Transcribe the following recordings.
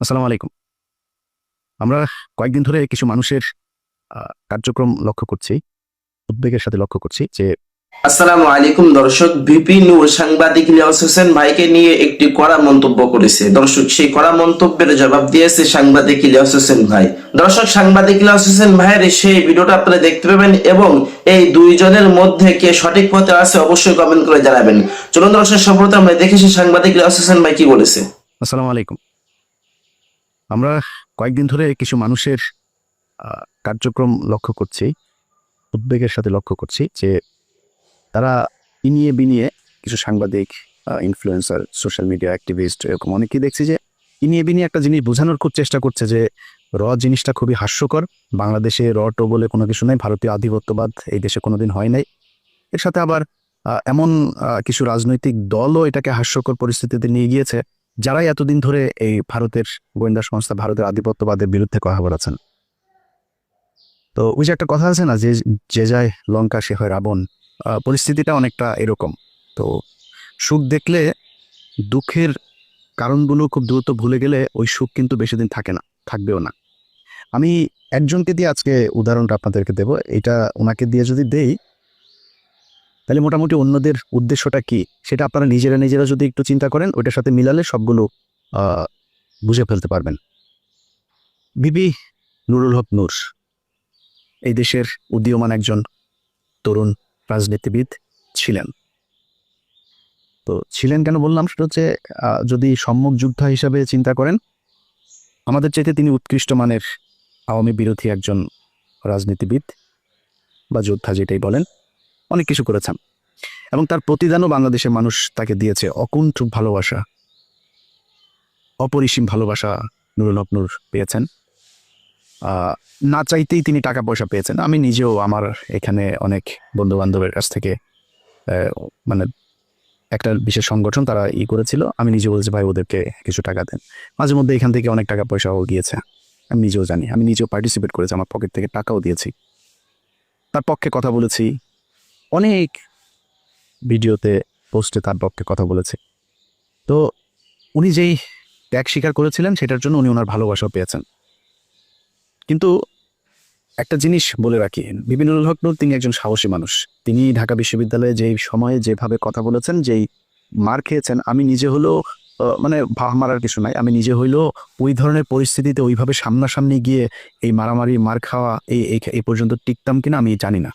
আসসালামু আলাইকুম। আমরা কয়েকদিন ধরে কিছু মানুষের কার্যক্রম লক্ষ্য করছি উদ্বেগের সাথে লক্ষ্য করছি যে আসসালামু আলাইকুম দর্শক ভিপি নূর সাংবাদিক লিয়াস হোসেন ভাইকে নিয়ে একটি কড়া মন্তব্য করেছে। দর্শক সেই কড়া মন্তব্যের জবাব দিয়েছে সাংবাদিক লিয়াস হোসেন ভাই। দর্শক সাংবাদিক লিয়াস হোসেন ভাইয়ের সেই ভিডিওটা আপনারা দেখতে পাবেন এবং এই দুইজনের মধ্যে কে সঠিক পথে আছে অবশ্যই কমেন্ট করে জানাবেন। চলুন দর্শক সর্বপ্রথম আমরা দেখেছি সাংবাদিক লিয়াস হোসেন ভাই কি বলেছে। আসসালামু আলাইকুম। আমরা কয়েকদিন ধরে কিছু মানুষের কার্যক্রম লক্ষ্য করছি, উদ্বেগের সাথে লক্ষ্য করছি যে তারা ইনিয়ে বিনিয়ে কিছু সাংবাদিক ইনফ্লুয়েন্সার সোশ্যাল মিডিয়া অ্যাক্টিভিস্ট এরকম অনেকেই দেখছি যে ইনিয়ে বিনিয়ে একটা জিনিস বোঝানোর খুব চেষ্টা করছে যে র জিনিসটা খুবই হাস্যকর। বাংলাদেশে র টো বলে কোনো কিছু নেই, ভারতীয় আধিপত্যবাদ এই দেশে কোনোদিন হয় নাই। এর সাথে আবার এমন কিছু রাজনৈতিক দলও এটাকে হাস্যকর পরিস্থিতিতে নিয়ে গিয়েছে। যারাই এতদিন ধরে এই ভারতের গোয়েন্দা সংস্থা, ভারতের আধিপত্যবাদের বিরুদ্ধে কথা বলেছেন। তো ওই যে একটা কথা আছে না, যে যে যায় লঙ্কা, সে হয় রাবণ পরিস্থিতিটা অনেকটা এরকম। তো সুখ দেখলে দুঃখের কারণগুলো খুব দ্রুত ভুলে গেলে ওই সুখ কিন্তু বেশি দিন থাকে না, থাকবেও না। আমি একজনকে দিয়ে আজকে উদাহরণটা আপনাদেরকে দেব। এটা ওনাকে দিয়ে যদি দেই তাহলে মোটামুটি অন্যদের উদ্দেশ্যটা কি? সেটা আপনারা নিজেরা নিজেরা যদি একটু চিন্তা করেন, ওইটার সাথে মিলালে সবগুলো বুঝে ফেলতে পারবেন। বিবি নুরুল হক নূর, এই দেশের উদীয়মান একজন তরুণ রাজনীতিবিদ ছিলেন। তো ছিলেন কেন বললাম? সেটা হচ্ছে যদি সম্মুখ যোদ্ধা হিসাবে চিন্তা করেন, আমাদের চাইতে তিনি উৎকৃষ্ট মানের আওয়ামী বিরোধী একজন রাজনীতিবিদ বা যোদ্ধা যেটাই বলেন। অনেক কিছু করেছেন। এবং তার প্রতিদানও বাংলাদেশের মানুষ তাকে দিয়েছে। অকুণ্ঠ ভালোবাসা, অপরিসীম ভালোবাসা নুরুল হক পেয়েছেন। না চাইতেই তিনি টাকা পয়সা পেয়েছেন। আমি নিজেও আমার এখানে অনেক বন্ধু বান্ধবের কাছ থেকে মানে একটা বিশেষ সংগঠন তারা ই করেছিল। আমি নিজে বলছি, ভাই, ওদেরকে কিছু টাকা দেন। মাঝে মধ্যে এখান থেকে অনেক টাকা পয়সাও গিয়েছে। আমি নিজেও জানি। আমি নিজেও পার্টিসিপেট করেছি। আমার পকেট থেকে টাকাও দিয়েছি। তার পক্ষে কথা বলেছি। অনেক ভিডিওতে, পোস্টে তার পক্ষে কথা বলেছে। তো উনি যেই ত্যাগ স্বীকার করেছিলেন, সেটার জন্য উনি ওনার ভালোবাসাও পেয়েছেন। কিন্তু একটা জিনিস বলে রাখি বিপিনুল হক নূর, তিনি একজন সাহসী মানুষ। তিনি ঢাকা বিশ্ববিদ্যালয়ে যেই সময়ে যেভাবে কথা বলেছেন, যেই মার খেয়েছেন, আমি নিজে হলেও মানে ভাব মারার কিছু নাই, আমি নিজে হইলেও ওই ধরনের পরিস্থিতিতে ওইভাবে সামনাসামনি গিয়ে এই মারামারি, মার খাওয়া এই, এই- পর্যন্ত টিকতাম কিনা আমি জানি না।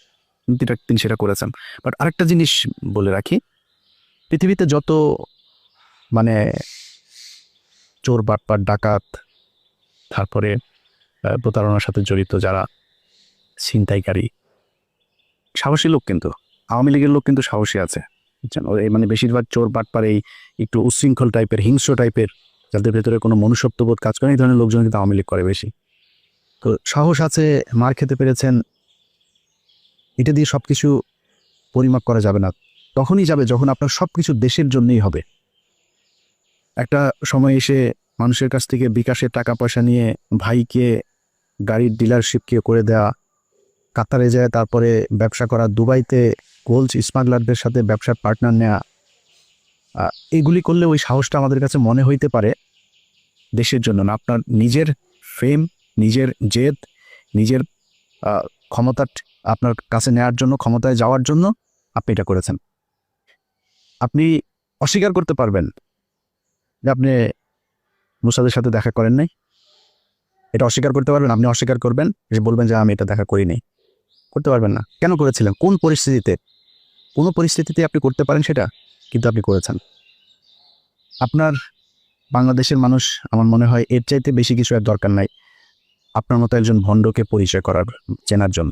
তিনি সেটা করেছেন। বাট আরেকটা জিনিস বলে রাখি, পৃথিবীতে যত মানে চোর, বাটপাট, ডাকাত, তারপরে প্রতারণার সাথে জড়িত যারা ছিনতাইকারী, সাহসী লোক কিন্তু, আওয়ামী লীগের লোক কিন্তু সাহসী আছে। মানে বেশিরভাগ চোর বাটপার এই একটু উচ্ছৃঙ্খল টাইপের, হিংস্র টাইপের, যাদের ভেতরে কোনো মনুষ্যত্ববোধ কাজ করে এই ধরনের লোকজন কিন্তু আওয়ামী লীগ করে বেশি। তো সাহস আছে, মার খেতে পেরেছেন এটা দিয়ে সব কিছু পরিমাপ করা যাবে না। তখনই যাবে যখন আপনার সব কিছু দেশের জন্যই হবে। একটা সময় এসে মানুষের কাছ থেকে বিকাশের টাকা পয়সা নিয়ে ভাইকে গাড়ির ডিলারশিপকে করে দেওয়া কাতারে যায় তারপরে ব্যবসা করা দুবাইতে গোল্ড স্মাগলারদের সাথে ব্যবসার পার্টনার আহ, এগুলি করলে ওই সাহসটা আমাদের কাছে মনে হইতে পারে দেশের জন্য না। আপনার নিজের ফেম নিজের জেদ নিজের আহ, ক্ষমতা আপনার কাছে নেওয়ার জন্য, ক্ষমতায় যাওয়ার জন্য আপনি এটা করেছেন। আপনি অস্বীকার করতে পারবেন যে আপনি মুসাদের সাথে দেখা করেন নাই। এটা অস্বীকার করতে পারবেন, আপনি অস্বীকার করবেন যে বলবেন যে আমি এটা দেখা করিনি। করতে পারবেন না। কেন করেছিলেন? কোন পরিস্থিতিতে? কোনো পরিস্থিতিতে আপনি করতে পারেন সেটা, কিন্তু আপনি করেছেন। আপনার বাংলাদেশের মানুষ, আমার মনে হয়, এর চাইতে বেশি কিছু আর দরকার নাই। আপনার মতো একজন ভণ্ডকে পরিচয় করার, চেনার জন্য।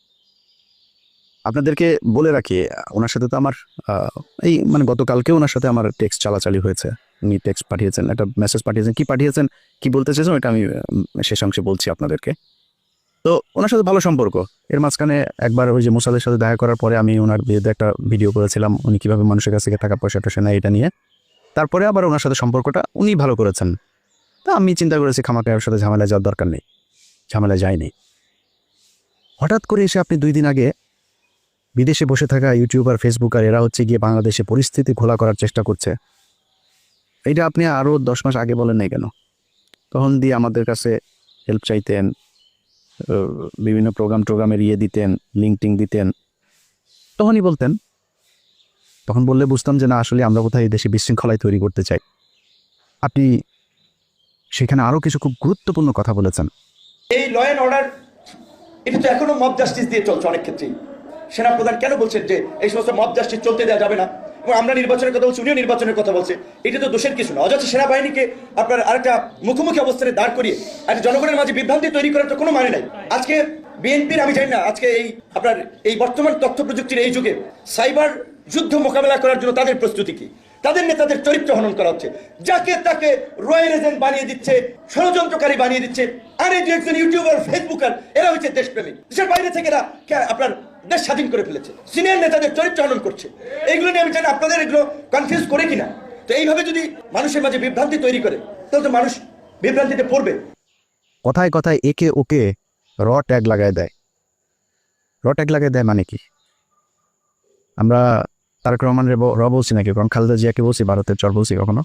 আপনাদেরকে বলে রাখি ওনার সাথে তো আমার এই মানে গতকালকে ওনার সাথে আমার টেক্সট চালাচালি হয়েছে। উনি টেক্সট পাঠিয়েছেন একটা মেসেজ পাঠিয়েছেন কি পাঠিয়েছেন? কি বলতে চেয়েছেন? ওটা আমি উম, শেষ অংশে বলছি আপনাদেরকে। তো ওনার সাথে ভালো সম্পর্ক। এর মাঝখানে একবার ওই যে মুসাদের সাথে দেখা করার পরে আমি ওনার বিরুদ্ধে একটা ভিডিও করেছিলাম। উনি কীভাবে মানুষের কাছ থেকে টাকা পয়সা টয়সা নেয় এটা নিয়ে। তারপরে আবার ওনার সাথে সম্পর্কটা উনি ভালো করেছেন। তা আমি চিন্তা করেছি খামাকে ওর সাথে ঝামেলা যাওয়ার দরকার নেই। ঝামেলা যায়নি। হঠাৎ করে এসে আপনি দুই দিন আগে বিদেশে বসে থাকা ইউটিউবার, ফেসবুকার এরা হচ্ছে গিয়ে বাংলাদেশে পরিস্থিতি খোলা করার চেষ্টা করছে। এটা আপনি আরও দশ মাস আগে বলেন নাই কেন? তখন দিয়ে আমাদের কাছে হেল্প চাইতেন বিভিন্ন প্রোগ্রাম টোগ্রামের ইয়ে দিতেন লিঙ্ক টিঙ্ক দিতেন। তখনই বলতেন, তখন বললে বুঝতাম যে না, আসলে আমরা কোথায় এই দেশে বিশৃঙ্খলায় তৈরি করতে চাই। আপনি সেখানে আরও কিছু খুব গুরুত্বপূর্ণ কথা বলেছেন। এই ল অ্যান্ড অর্ডার এটা তো এখনও মব জাস্টিস দিয়ে চলছে অনেক ক্ষেত্রেই। সেনাপ্রধান কেন বলছেন যে এই সমস্ত মব জাস্টিস চলতে দেওয়া যাবে না? এবং আমরা নির্বাচনের কথা বলছি, উনিও নির্বাচনের কথা বলছে। এটা তো দোষের কিছু না। অযথা সেনাবাহিনীকে আপনার আরেকটা মুখোমুখি অবস্থানে দাঁড় করিয়ে একটা জনগণের মাঝে বিভ্রান্তি তৈরি করার তো কোনো মানে নাই। আজকে বিএনপির, আমি জানি না, আজকে এই আপনার এই বর্তমান তথ্য প্রযুক্তির এই যুগে সাইবার যুদ্ধ মোকাবেলা করার জন্য তাদের প্রস্তুতি কি? তাদের নেতাদের চরিত্র হনন করা হচ্ছে। যাকে তাকে রয়্যাল এজেন্ট বানিয়ে দিচ্ছে, ষড়যন্ত্রকারী বানিয়ে দিচ্ছে, আর এই দু একজন ইউটিউবার, ফেসবুকার, এরা হচ্ছে দেশপ্রেমী দেশের বাইরে থেকে এরা আপনার দেশ স্বাধীন করে ফেলেছে। সিনিয়র নেতাদের চরিত্র হনন করছে। এইগুলো নিয়ে আমি জানি আপনাদের এগুলো কনফিউজ করে কিনা। তো এইভাবে যদি মানুষের মাঝে বিভ্রান্তি তৈরি করে, তাহলে তো মানুষ বিভ্রান্তিতে পড়বে। কথায় কথায় একে ওকে র ট্যাগ লাগায় দেয়। র ট্যাগ লাগায় দেয় মানে কি? আমরা তারক রহমানের ব- র বলছি নাকি? কারণ খালেদা জিয়াকে বলছি, ভারতের চর বলছি কখনো।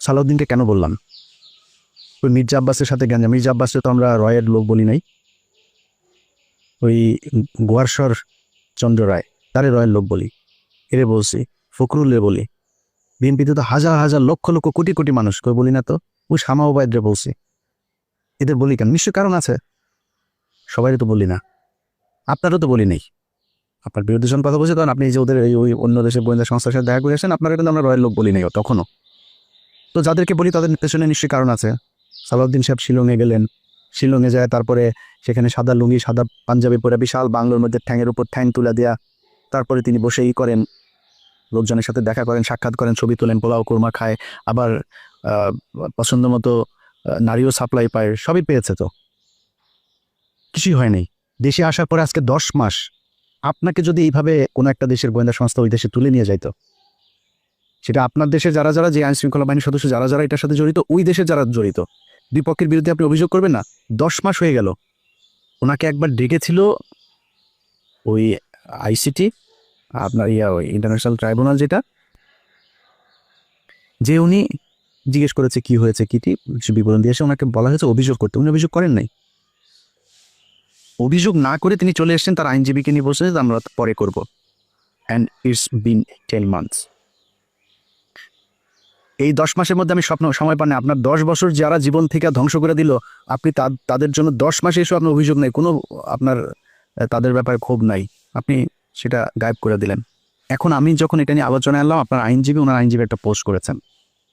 সালাউদ্দিনকে কেন বললাম? ওই মির্জা আব্বাসের সাথে গেঞ্জা মির্জা আব্বাসকে তো আমরা রয়ের লোক বলি নাই। ওই গোয়ারসর চন্দ্র রায়, তারে রয়ের লোক বলি। এরে বলছি ফখরুলে বলি। বিএনপিতে তো হাজার হাজার লক্ষ লক্ষ কোটি কোটি মানুষ, কই বলি না তো? ওই শামা ওবায়দরে বলছি। এদের বলি কেন? নিশ্চয় কারণ আছে। সবাই তো বলি না। আপনারও তো বলি নেই। আপনার বিরুদ্ধে যখন কথা বলছে, তখন আপনি যে ওদের ওই অন্য দেশের গোয়েন্দা সংস্থার সাথে দেখা করে আসেন, আপনারা কিন্তু আমরা রয়ের লোক বলি নাই তখনও। তো যাদেরকে বলি, তাদের পেছনে নিশ্চয়ই কারণ আছে। সালাউদ্দিন সাহেব শিলংয়ে গেলেন। শিলংয়ে যায়, তারপরে সেখানে সাদা লুঙ্গি, সাদা পাঞ্জাবি পরে বিশাল বাংলোর মধ্যে ঠ্যাংয়ের উপর ঠ্যাং তুলে দেয়া। তারপরে তিনি বসেই করেন, লোকজনের সাথে দেখা করেন, সাক্ষাৎ করেন, ছবি তোলেন, পোলাও, কোরমা খায়, আবার পছন্দ মতো নারীও সাপ্লাই পায়, সবই পেয়েছে তো। কিছুই হয়নি দেশে আসার পরে আজকে দশ মাস, আপনাকে যদি এইভাবে কোনো একটা দেশের গোয়েন্দা সংস্থা ওই দেশে তুলে নিয়ে যাইতো, সেটা আপনার দেশে যারা যারা যে আইন শৃঙ্খলা বাহিনীর সদস্য, যারা যারা এটার সাথে জড়িত, ওই দেশে যারা জড়িত দুই পক্ষের বিরুদ্ধে আপনি অভিযোগ করবেন না? দশ মাস হয়ে গেল। ওনাকে একবার ডেকেছিল ওই আইসিটি, আপনার ইয়া, ওই ইন্টারন্যাশনাল ট্রাইব্যুনাল যেটা, যে উনি জিজ্ঞেস করেছে কি হয়েছে কিটি বিবরণ দিয়েছে ওনাকে বলা হয়েছে, অভিযোগ করতে। উনি অভিযোগ করেন নাই। অভিযোগ না করে তিনি চলে এসেছেন, তার আইনজীবীকে নিয়ে বসে আমরা পরে করব। And it's been ten months এই দশ মাসের মধ্যে আমি স্বপ্ন, সময় পান। আপনার দশ বছর যারা জীবন থেকে ধ্বংস করে দিল, আপনি তাদের জন্য দশ মাসে এসে আপনার অভিযোগ নেই। কোনো আপনার তাদের ব্যাপারে ক্ষোভ নাই। আপনি সেটা গায়েব করে দিলেন। এখন আমি যখন এটা নিয়ে আলোচনা এলাম, আপনার আইনজীবী, ওনার আইনজীবী একটা পোস্ট করেছেন।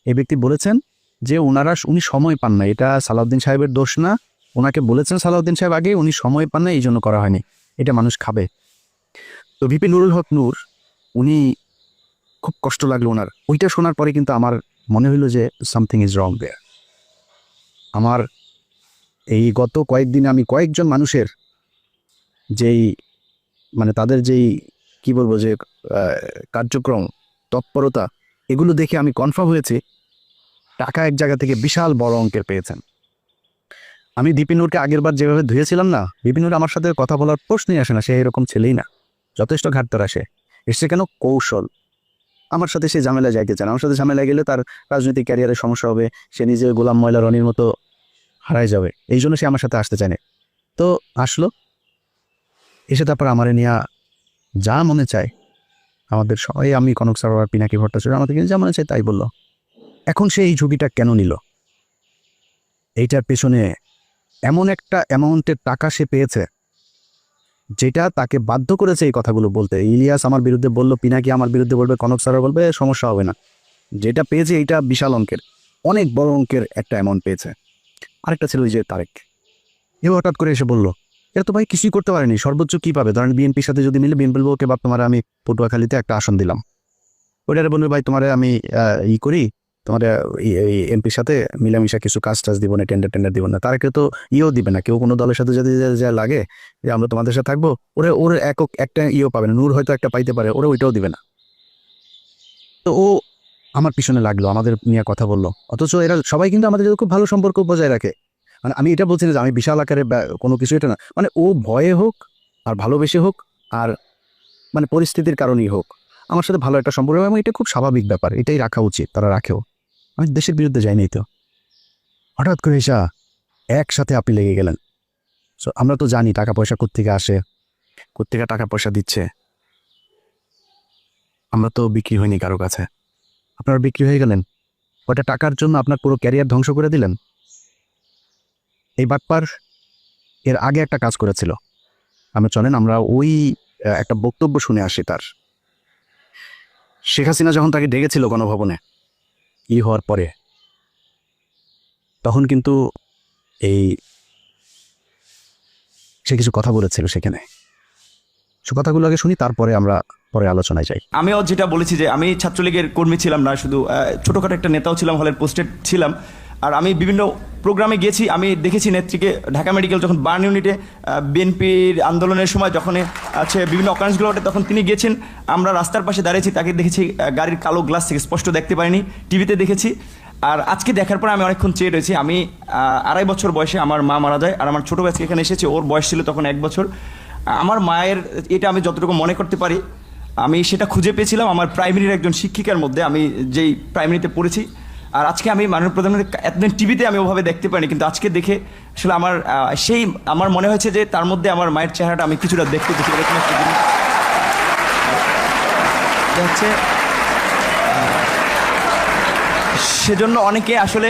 এই ব্যক্তি বলেছেন যে ওনারা উনি সময় পান না এটা সালাউদ্দিন সাহেবের দোষ না। ওনাকে বলেছেন সালাউদ্দিন সাহেব আগে উনি সময় পান না এই জন্য করা হয়নি। এটা মানুষ খাবে। তো ভিপি নুরুল হক নূর, উনি খুব কষ্ট লাগল ওনার। ওইটা শোনার পরে কিন্তু আমার মনে হইল যে সামথিং ইজ রং দেয়ার আমার এই গত কয়েকদিন আমি কয়েকজন মানুষের যেই মানে তাদের যেই, কি বলব যে কার্যক্রম, তৎপরতা, এগুলো দেখে আমি কনফার্ম হয়েছি, টাকা এক জায়গা থেকে বিশাল বড় অঙ্কের পেয়েছেন। আমি দীপিনুরকে আগের বার যেভাবে ধুয়েছিলাম না বিপিনুর আমার সাথে কথা বলার প্রশ্নই আসে না, সে এরকম ছেলেই না, যথেষ্ট ঘাটতার আসে। এসছে কেন কৌশল? আমার সাথে সে ঝামেলা যাইতে চান আমার সাথে ঝামেলা গেলে তার রাজনৈতিক ক্যারিয়ারের সমস্যা হবে, সে নিজে গোলাম ময়লা রনির মতো হারাই যাবে। এই জন্য সে আমার সাথে আসতে চায়। তো আসলো। এসে তারপর আমারে নিয়ে যা মনে চায়, আমাদের সবাই আমি কনক সারোয়ার পিনাকি ভট্টাচার্য, আমাদের যা মনে চায় তাই বলল। এখন সে এই ঝুঁকিটা কেন নিল? এইটার পেছনে এমন একটা অ্যামাউন্টের টাকা সে পেয়েছে যেটা তাকে বাধ্য করেছে এই কথাগুলো বলতে। ইলিয়াস আমার বিরুদ্ধে বলল, পিনাকি আমার বিরুদ্ধে বলবে, কনক সারা বলবে, সমস্যা হবে না। যেটা পেয়েছে এইটা বিশাল অঙ্কের। অনেক বড় অঙ্কের একটা অ্যামাউন্ট পেয়েছে। আরেকটা ছিল ওই যে তারেক। এ হঠাৎ করে এসে বলল, এরা তো ভাই কিছুই করতে পারেনি, সর্বোচ্চ কি পাবে? ধরেন বিএনপির সাথে যদি মিলে, বিএনপি বলব, ওকে বাপ তোমার আমি পটুয়াখালীতে একটা আসন দিলাম। ওইটারে বলবে, ভাই তোমারে আমি ই করি তোমাদের এমপির সাথে মিলামিশা কিছু কাজ টাজ দিব না টেন্ডার টেন্ডার দিব না। তারা কেউ তো ইয়েও দিবে না, কেউ কোনো দলের সাথে যদি যা- লাগে, যে আমরা তোমাদের সাথে থাকব, ওরা, ওর একক একটা ইয়েও পাবে না, নূর হয়তো একটা পাইতে পারে, ওরা ওইটাও দিবে না। তো ও আমার পিছনে লাগল, আমাদের নিয়ে কথা বলল। অথচ এরা সবাই কিন্তু আমাদের খুব ভালো সম্পর্ক বজায় রাখে। মানে আমি এটা বলছি না যে আমি বিশাল আকারে কোনো কিছু এটা না। মানে ও ভয়ে হোক, আর ভালোবেসে হোক, আর মানে পরিস্থিতির কারণেই হোক, আমার সাথে ভালো একটা সম্পর্ক, এবং এটা খুব স্বাভাবিক ব্যাপার, এটাই রাখা উচিত, তারা রাখেও। আমি দেশের বিরুদ্ধে যাইনি তো। হঠাৎ করে এসা একসাথে আপনি লেগে গেলেন। সো আমরা তো জানি টাকা পয়সা কোত্থেকে আসে, কোত্থেকে টাকা পয়সা দিচ্ছে। আমরা তো বিক্রি হয়নি কারও কাছে। আপনারা বিক্রি হয়ে গেলেন। ওটা টাকার জন্য আপনার পুরো ক্যারিয়ার ধ্বংস করে দিলেন? এই বাটপার এর আগে একটা কাজ করেছিল। আমরা চলেন, আমরা ওই একটা বক্তব্য শুনে আসি তার। শেখ হাসিনা যখন তাকে ডেকেছিল গণভবনে ই হওয়ার পরে, তখন কিন্তু এই সে কিছু কথা বলেছিল সেখানে। সে কথাগুলো আগে শুনি, তারপরে আমরা পরে আলোচনায় যাই। আমিও যেটা বলেছি যে আমি ছাত্রলীগের কর্মী ছিলাম না, শুধু ছোটখাটো একটা নেতাও ছিলাম, হলের পোস্টেড ছিলাম। আর আমি বিভিন্ন প্রোগ্রামে গিয়েছি আমি দেখেছি নেত্রীকে, ঢাকা মেডিকেল যখন বার্ন ইউনিটে বিএনপির আন্দোলনের সময় যখন আছে, বিভিন্ন অকারেন্সগুলো ঘটে তখন তিনি গেছেন। আমরা রাস্তার পাশে দাঁড়িয়েছি, তাকে দেখেছি গাড়ির কালো গ্লাস থেকে স্পষ্ট দেখতে পারিনি টিভিতে দেখেছি। আর আজকে দেখার পর আমি অনেকক্ষণ চেয়ে রয়েছি। আমি আড়াই বছর বয়সে আমার মা মারা যায়, আর আমার ছোটো ব্যাচকে এখানে এসেছে, ওর বয়স ছিল তখন এক বছর। আমার মায়ের, এটা আমি যতটুকু মনে করতে পারি, আমি সেটা খুঁজে পেয়েছিলাম আমার প্রাইমারির একজন শিক্ষিকার মধ্যে, আমি যেই প্রাইমারিতে পড়েছি। আর আজকে আমি মাননীয় প্রধানমন্ত্রী এতদিন টিভিতে আমি ওভাবে দেখতে পাইনি কিন্তু আজকে দেখে আসলে আমার সেই, আমার মনে হয়েছে যে তার মধ্যে আমার মায়ের চেহারাটা আমি কিছুটা দেখতে পেয়েছি, এরকম একটা জিনিস। হচ্ছে সেজন্য অনেকে আসলে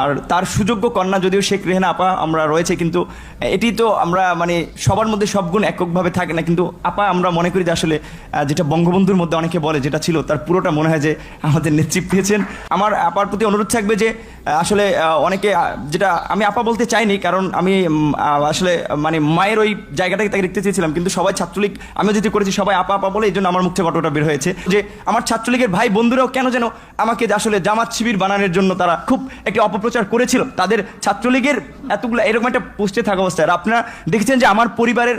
আর তার সুযোগ্য কন্যা যদিও শেখ রেহানা আপা, আমরা রয়েছে, কিন্তু এটি তো আমরা মানে সবার মধ্যে সব গুণ এককভাবে থাকে না, কিন্তু আপা আমরা মনে করি যে আসলে যেটা বঙ্গবন্ধুর মধ্যে অনেকে বলে, যেটা ছিল, তার পুরোটা মনে হয় যে আমাদের নেতৃত্ব পেয়েছেন আমার আপার প্রতি অনুরোধ থাকবে যে আসলে অনেকে যেটা আমি আপা বলতে চাইনি, কারণ আমি আসলে মানে মায়ের ওই জায়গাটাকে তাকে দেখতে চেয়েছিলাম, কিন্তু সবাই ছাত্রলীগ আমি যেটি করেছি সবাই আপা আপা বলে, এই জন্য আমার মুখ থেকে বের হয়েছে। যে আমার ছাত্রলীগের ভাই বন্ধুরাও কেন যেন আমাকে আসলে জামাত শিবির বানানোর জন্য তারা খুব একটি অপপ্রচার করেছিল তাদের ছাত্রলীগের এতগুলো এরকম একটা পোস্টে থাকা অবস্থায়। আর আপনারা দেখেছেন যে আমার পরিবারের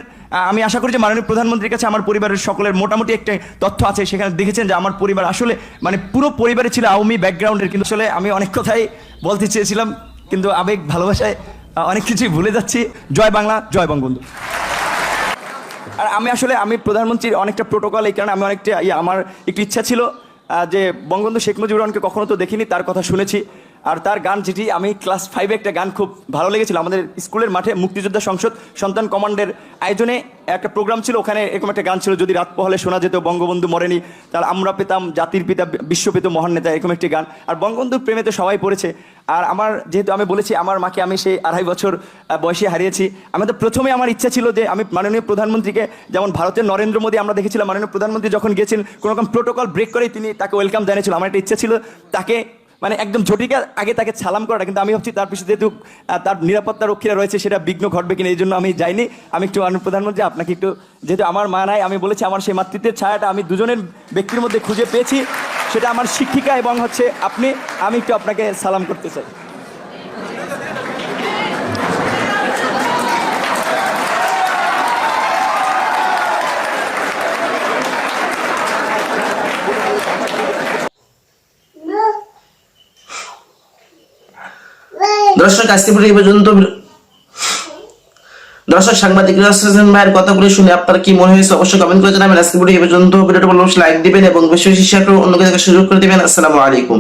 আমি আশা করি যে মাননীয় প্রধানমন্ত্রীর কাছে আমার পরিবারের সকলের মোটামুটি একটা তথ্য আছে। সেখানে দেখেছেন যে আমার পরিবার আসলে মানে পুরো পরিবারে ছিল আওয়ামী ব্যাকগ্রাউন্ডের কিন্তু আসলে আমি অনেক কথাই বলতে চেয়েছিলাম কিন্তু আবেগ ভালোবাসায় অনেক কিছুই ভুলে যাচ্ছি। জয় বাংলা জয় বঙ্গবন্ধু। আর আমি আসলে আমি প্রধানমন্ত্রীর অনেকটা প্রোটোকল এই কারণে আমি অনেকটা ইয়ে, আমার একটু ইচ্ছা ছিল যে বঙ্গবন্ধু শেখ মুজিবুর রহমানকে কখনো তো দেখিনি তার কথা শুনেছি। আর তার গান যেটি, আমি ক্লাস ফাইভে একটা গান খুব ভালো লেগেছিল। আমাদের স্কুলের মাঠে মুক্তিযোদ্ধা সংসদ সন্তান কমান্ডের আয়োজনে একটা প্রোগ্রাম ছিল, ওখানে এরকম একটা গান ছিল, যদি রাত পহলে শোনা যেত, বঙ্গবন্ধু মরেনি তাহলে আমরা পেতাম, জাতির পিতা বিশ্ব পেত, মহান নেতা, এরকম একটি গান। আর বঙ্গবন্ধুর প্রেমে তো সবাই পড়েছে। আর আমার, যেহেতু আমি বলেছি, আমার মাকে আমি সেই আড়াই বছর বয়সে হারিয়েছি। আমি তো প্রথমে আমার ইচ্ছা ছিল যে, আমি মাননীয় প্রধানমন্ত্রীকে, যেমন ভারতের নরেন্দ্র মোদী আমরা দেখেছিলাম, মাননীয় প্রধানমন্ত্রী যখন গিয়েছেন কোনো রকম প্রোটোকল ব্রেক করেই তিনি তাকে ওয়েলকাম জানিয়েছিল। আমার একটা ইচ্ছা ছিল তাকে মানে একদম ঝটিকা আগে তাকে সালাম করাটা, কিন্তু আমি ভাবছি তার পিছনে যেহেতু তার নিরাপত্তা রক্ষীরা রয়েছে, সেটা বিঘ্ন ঘটবে কিনা, এই জন্য আমি যাইনি। আমি একটু প্রধানমন্ত্রী আপনাকে একটু, যেহেতু আমার মা নাই, আমি বলেছি আমার সেই মাতৃত্বের ছায়াটা আমি দুজনের ব্যক্তির মধ্যে খুঁজে পেয়েছি। সেটা আমার শিক্ষিকা এবং হচ্ছে আপনি, আমি একটু আপনাকে সালাম করতে চাই। দর্শক, আজকে এই পর্যন্ত। দর্শক, সাংবাদিক হোসেন ভাইয়ের কথাগুলি শুনে আপনার কি মনে হয়েছে অবশ্যই কমেন্ট করে জানাবেন। আজকে এই পর্যন্ত। ভিডিওটা লাইক দিবেন এবং বেশি শিক্ষা অন্য করে সুযোগ করে দিবেন। আসসালামু আলাইকুম।